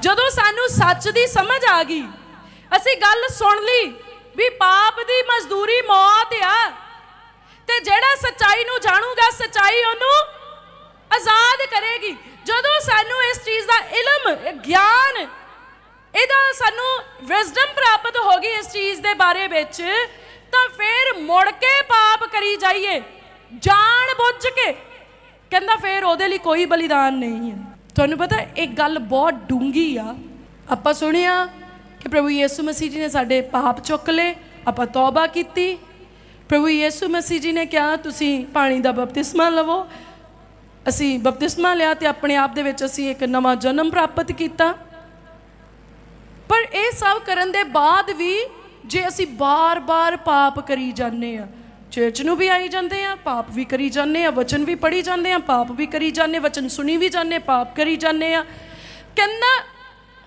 ਜਦੋਂ ਸਾਨੂੰ ਸੱਚ ਦੀ ਸਮਝ ਆ ਗਈ, ਅਸੀਂ ਗੱਲ ਸੁਣ ਲਈ ਵੀ ਪਾਪ ਦੀ ਮਜ਼ਦੂਰੀ ਮੌਤ ਆ। ਤੇ ਜਿਹੜਾ ਸੱਚਾਈ ਨੂੰ ਜਾਣੂਗਾ, ਸੱਚਾਈ ਉਹਨੂੰ ਆਜ਼ਾਦ ਕਰੇਗੀ। ਜਦੋਂ ਸਾਨੂੰ ਇਸ ਚੀਜ਼ ਦਾ ਇਲਮ, ਗਿਆਨ, ਇਹਦਾ ਸਾਨੂੰ ਵਿਜ਼ਡਮ ਪ੍ਰਾਪਤ ਹੋ ਗਈ ਇਸ ਚੀਜ਼ ਦੇ ਬਾਰੇ ਵਿੱਚ, ਤਾਂ ਫਿਰ ਮੁੜ ਕੇ ਪਾਪ ਕਰੀ ਜਾਈਏ। ਜਾਣ ਬੁੱਝ ਕੇ। ਕਹਿੰਦਾ ਫਿਰ ਉਹਦੇ ਲਈ ਕੋਈ ਬਲੀਦਾਨ ਨਹੀਂ ਹੈ। ਤੁਹਾਨੂੰ ਪਤਾ ਇੱਕ ਗੱਲ ਬਹੁਤ ਡੂੰਗੀ ਆ। ਆਪਾਂ ਸੁਣਿਆ ਕਿ ਪ੍ਰਭੂ ਯੀਸ਼ੂ ਮਸੀਹ ਜੀ ਨੇ ਸਾਡੇ ਪਾਪ ਚੁੱਕ ਲਏ, ਆਪਾਂ ਤੌਬਾ ਕੀਤੀ। ਪ੍ਰਭੂ ਯੀਸ਼ੂ ਮਸੀਹ ਜੀ ਨੇ ਕਿਹਾ, ਤੁਸੀਂ ਪਾਣੀ ਦਾ ਬਪਤਿਸਮਾ ਲਵੋ। ਅਸੀਂ ਬਪਤਿਸਮਾ ਲਿਆ ਤੇ ਆਪਣੇ ਆਪ ਦੇ ਵਿੱਚ ਅਸੀਂ ਇੱਕ ਨਵਾਂ ਜਨਮ ਪ੍ਰਾਪਤ ਕੀਤਾ। ਪਰ ਇਹ ਸਭ ਕਰਨ ਦੇ ਬਾਅਦ ਵੀ ਜੇ ਅਸੀਂ ਬਾਰ-ਬਾਰ ਪਾਪ ਕਰੀ ਜਾਂਦੇ ਆ ਚਰਚ ਨੂੰ ਵੀ ਆਈ ਜਾਂਦੇ ਆ, ਪਾਪ ਵੀ ਕਰੀ ਜਾਂਦੇ ਆ, ਵਚਨ ਵੀ ਪੜੀ ਜਾਂਦੇ ਆ, ਪਾਪ ਵੀ ਕਰੀ ਜਾਂਦੇ ਵਚਨ ਸੁਣੀ ਵੀ ਜਾਂਦੇ ਪਾਪ ਕਰੀ ਜਾਂਦੇ ਆ। ਕਹਿੰਦਾ,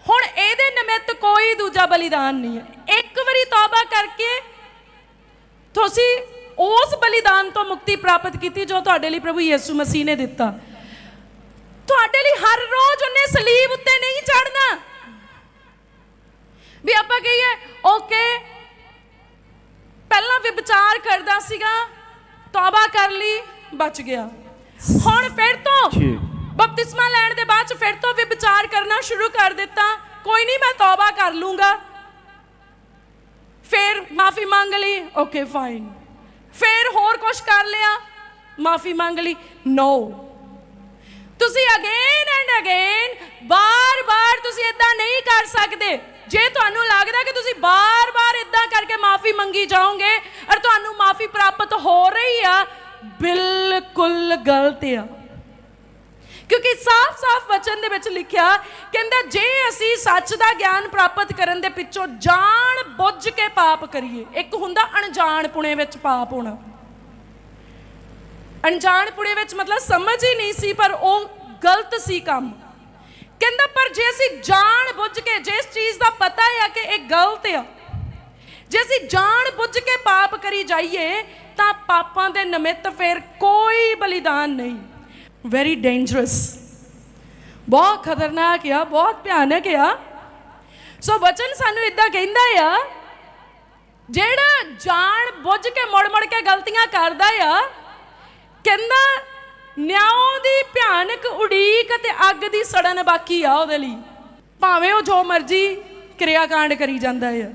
ਹੁਣ ਇਹਦੇ ਨਿਮਿਤ ਕੋਈ ਦੂਜਾ ਬਲੀਦਾਨ ਨਹੀਂ ਹੈ। ਇੱਕ ਵਾਰੀ ਤੌਬਾ ਕਰਕੇ ਤੁਸੀਂ ਉਸ ਬਲੀਦਾਨ ਤੋਂ ਮੁਕਤੀ ਪ੍ਰਾਪਤ ਕੀਤੀ ਜੋ ਤੁਹਾਡੇ ਲਈ ਪ੍ਰਭੂ ਯਿਸੂ ਮਸੀਹ ਨੇ ਦਿੱਤਾ। ਤੁਹਾਡੇ ਲਈ ਹਰ ਰੋਜ਼ ਉਹਨੇ ਸਲੀਬ ਉੱਤੇ ਨਹੀਂ ਚੜਨਾ ਵੀ ਆਪਾਂ ਕਹੀਏ, ਓਕੇ ਕਰਦਾ ਸੀਗਾ ਤੌਬਾ ਕਰ ਲਈ ਬਚ ਗਿਆ। ਹੁਣ ਫਿਰ ਤੋਂ। ਬਪਤਿਸਮਾ ਲੈਣ ਦੇ ਬਾਅਦ ਫਿਰ ਤੋਂ ਵਿਚਾਰ ਕਰਨਾ ਸ਼ੁਰੂ ਕਰ ਦਿੱਤਾ। ਕੋਈ ਨਹੀਂ ਮੈਂ ਤੌਬਾ ਕਰ ਲੂੰਗਾ। ਫਿਰ ਮਾਫੀ ਮੰਗ ਲਈ ਓਕੇ ਫਾਈਨ ਫਿਰ ਹੋਰ ਕੁਝ ਕਰ ਲਿਆ ਮਾਫੀ ਮੰਗ ਲਈ। ਨੋ ਤੁਸੀਂ ਅਗੇਨ ਐਂਡ ਅਗੇਨ ਬਾਰ-ਬਾਰ ਤੁਸੀਂ ਇਦਾਂ ਨਹੀਂ ਕਰ ਸਕਦੇ। ਜੇ ਤੁਹਾਨੂੰ ਲੱਗਦਾ ਕਿ ਤੁਸੀਂ ਇਦਾਂ ਕਰਕੇ ਮਾਫੀ ਮੰਗੀ ਜਾਓਗੇ ਔਰ ਤੁਹਾਨੂੰ ਮਾਫੀ ਪ੍ਰਾਪਤ ਹੋ ਰਹੀ ਆ, ਬਿਲਕੁਲ ਗਲਤ ਆ। ਕਿਉਂਕਿ ਸਾਫ਼-ਸਾਫ਼ ਵਚਨ ਦੇ ਵਿੱਚ ਲਿਖਿਆ, ਕਹਿੰਦਾ, ਜੇ ਅਸੀਂ ਸੱਚ ਦਾ ਗਿਆਨ ਪ੍ਰਾਪਤ ਕਰਨ ਦੇ ਪਿੱਛੋਂ ਜਾਣ ਬੁੱਝ ਕੇ ਪਾਪ ਕਰੀਏ, ਇੱਕ ਹੁੰਦਾ ਅਣਜਾਣ ਪੁਣੇ ਵਿੱਚ ਪਾਪ ਹੋਣਾ। ਅਣਜਾਣ ਪੁਣੇ ਵਿੱਚ ਮਤਲਬ ਸਮਝ ਹੀ ਨਹੀਂ ਸੀ, ਪਰ ਉਹ ਗਲਤ ਸੀ ਕੰਮ। ਕਹਿੰਦਾ, ਪਰ ਜੇ ਅਸੀਂ ਜਾਣ ਬੁੱਝ ਕੇ ਜਿਸ ਚੀਜ਼ ਦਾ ਪਤਾ ਹੈ ਕਿ ਇਹ ਗਲਤ ਆ ਜੇ ਅਸੀਂ ਜਾਣ ਬੁੱਝ ਕੇ ਪਾਪ ਕਰੀ ਜਾਈਏ, ਤਾਂ ਪਾਪਾਂ ਦੇ ਨਿਮਿਤ ਫਿਰ ਕੋਈ ਬਲੀਦਾਨ ਨਹੀਂ। ਵੈਰੀ ਡੇਂਜਰਸ ਬਹੁਤ ਖਤਰਨਾਕ ਆ, ਬਹੁਤ ਭਿਆਨਕ ਆ। ਸੋ ਵਚਨ ਸਾਨੂੰ ਇਦਾਂ ਕਹਿੰਦਾ ਆ, ਜਿਹੜਾ ਜਾਣ ਬੁੱਝ ਕੇ ਮੁੜ ਮੁੜ ਕੇ ਗਲਤੀਆਂ ਕਰਦਾ ਆ, ਕਹਿੰਦਾ ਨਿਆਂ ਦੀ ਭਿਆਨਕ ਉਡੀਕ ਤੇ ਅੱਗ ਦੀ ਸੜਨ ਬਾਕੀ ਆ ਉਹਦੇ ਲਈ। ਭਾਵੇਂ ਉਹ ਜੋ ਮਰਜ਼ੀ ਕਿਰਿਆ ਕਾਂਡ ਕਰੀ ਜਾਂਦਾ ਆ।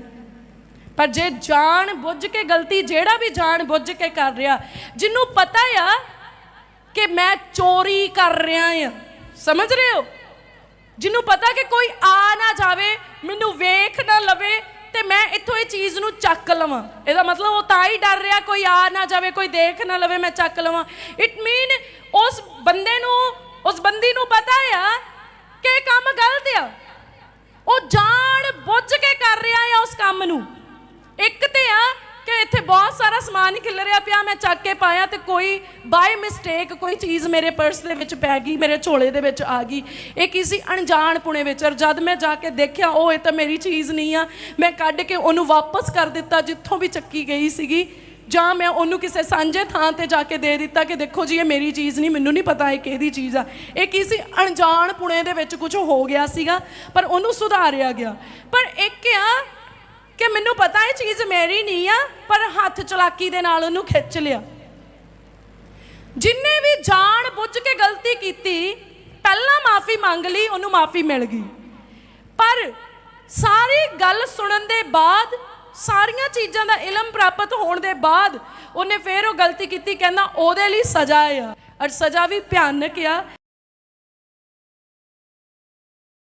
ਪਰ ਜੇ ਜਾਣ ਬੁੱਝ ਕੇ ਗਲਤੀ ਜਿਹੜਾ ਵੀ ਜਾਣ ਬੁੱਝ ਕੇ ਕਰ ਰਿਹਾ ਜਿਹਨੂੰ ਪਤਾ ਆ ਕਿ ਮੈਂ ਚੋਰੀ ਕਰ ਰਿਹਾ ਆ। ਸਮਝ ਰਹੇ ਹੋ? ਜਿਹਨੂੰ ਪਤਾ ਕਿ ਕੋਈ ਆ ਨਾ ਜਾਵੇ, ਮੈਨੂੰ ਵੇਖ ਨਾ ਲਵੇ, ਤੇ ਮੈਂ ਇੱਥੋਂ ਇਹ ਚੀਜ਼ ਨੂੰ ਚੱਕ ਲਵਾਂ। ਇਹਦਾ ਮਤਲਬ ਉਹ ਤਾਂ ਹੀ ਡਰ ਰਿਹਾ, ਕੋਈ ਆ ਨਾ ਜਾਵੇ, ਕੋਈ ਦੇਖ ਨਾ ਲਵੇ, ਮੈਂ ਚੱਕ ਲਵਾਂ। ਇਟ ਮੀਨ ਉਸ ਬੰਦੇ ਨੂੰ, ਉਸ ਬੰਦੀ ਨੂੰ ਪਤਾ ਆ ਕਿ ਇਹ ਕੰਮ ਗਲਤ ਆ। ਉਹ ਜਾਣ ਬੁੱਝ ਕੇ ਕਰ ਰਿਹਾ ਆ ਉਸ ਕੰਮ ਨੂੰ। ਇੱਥੇ ਬਹੁਤ ਸਾਰਾ ਸਮਾਨ ਹੀ ਰਿਹਾ ਪਿਆ, ਮੈਂ ਚੱਕ ਕੇ ਪਾਇਆ ਤੇ ਕੋਈ ਬਾਈ ਮਿਸਟੇਕ ਕੋਈ ਚੀਜ਼ ਮੇਰੇ ਪਰਸ ਦੇ ਵਿੱਚ ਪੈ ਗਈ, ਮੇਰੇ ਝੋਲੇ ਦੇ ਵਿੱਚ ਆ ਗਈ। ਇਹ ਕਿਸੇ ਅਣਜਾਣ ਪੁਣੇ ਵਿੱਚ। ਔਰ ਜਦ ਮੈਂ ਜਾ ਕੇ ਦੇਖਿਆ, ਉਹ ਇਹ ਤਾਂ ਮੇਰੀ ਚੀਜ਼ ਨਹੀਂ ਆ। ਮੈਂ ਕੱਢ ਕੇ ਉਹਨੂੰ ਵਾਪਸ ਕਰ ਦਿੱਤਾ, ਜਿੱਥੋਂ ਵੀ ਚੱਕੀ ਗਈ ਸੀਗੀ। ਜਾਂ ਮੈਂ ਉਹਨੂੰ ਕਿਸੇ ਸਾਂਝੇ ਥਾਂ ਤੇ ਜਾ ਕੇ ਦੇ ਦਿੱਤਾ ਕਿ ਦੇਖੋ ਜੀ, ਇਹ ਮੇਰੀ ਚੀਜ਼ ਨਹੀਂ, ਮੈਨੂੰ ਨਹੀਂ ਪਤਾ ਇਹ ਕਿਹਦੀ ਚੀਜ਼ ਆ। ਇਹ ਕਿਸੇ ਅਣਜਾਣ ਪੁਣੇ ਦੇ ਵਿੱਚ ਕੁਝ ਹੋ ਗਿਆ ਸੀਗਾ, ਪਰ ਉਹਨੂੰ ਸੁਧਾਰਿਆ ਗਿਆ। ਪਰ ਇੱਕ ਆ ਕਿ ਮੈਨੂੰ ਪਤਾ ਇਹ ਚੀਜ਼ ਮੇਰੀ ਨਹੀਂ ਆ, ਪਰ ਹੱਥ ਚਲਾਕੀ ਦੇ ਨਾਲ ਉਹਨੂੰ ਖਿੱਚ ਲਿਆ। ਜਿੰਨੇ ਵੀ ਜਾਣ ਬੁੱਝ ਕੇ ਗਲਤੀ ਕੀਤੀ, ਪਹਿਲਾਂ ਮਾਫੀ ਮੰਗ ਲਈ, ਉਹਨੂੰ ਮਾਫੀ ਮਿਲ ਗਈ। ਪਰ ਸਾਰੀ ਗੱਲ ਸੁਣਨ ਦੇ ਬਾਅਦ, ਸਾਰੀਆਂ ਚੀਜ਼ਾਂ ਦਾ ਇਲਮ ਪ੍ਰਾਪਤ ਹੋਣ ਦੇ ਬਾਅਦ, ਉਹਨੇ ਫੇਰ ਉਹ ਗਲਤੀ ਕੀਤੀ, ਕਹਿੰਦਾ ਉਹਦੇ ਲਈ ਸਜ਼ਾ ਆ। ਔਰ ਸਜ਼ਾ ਵੀ ਭਿਆਨਕ ਆ।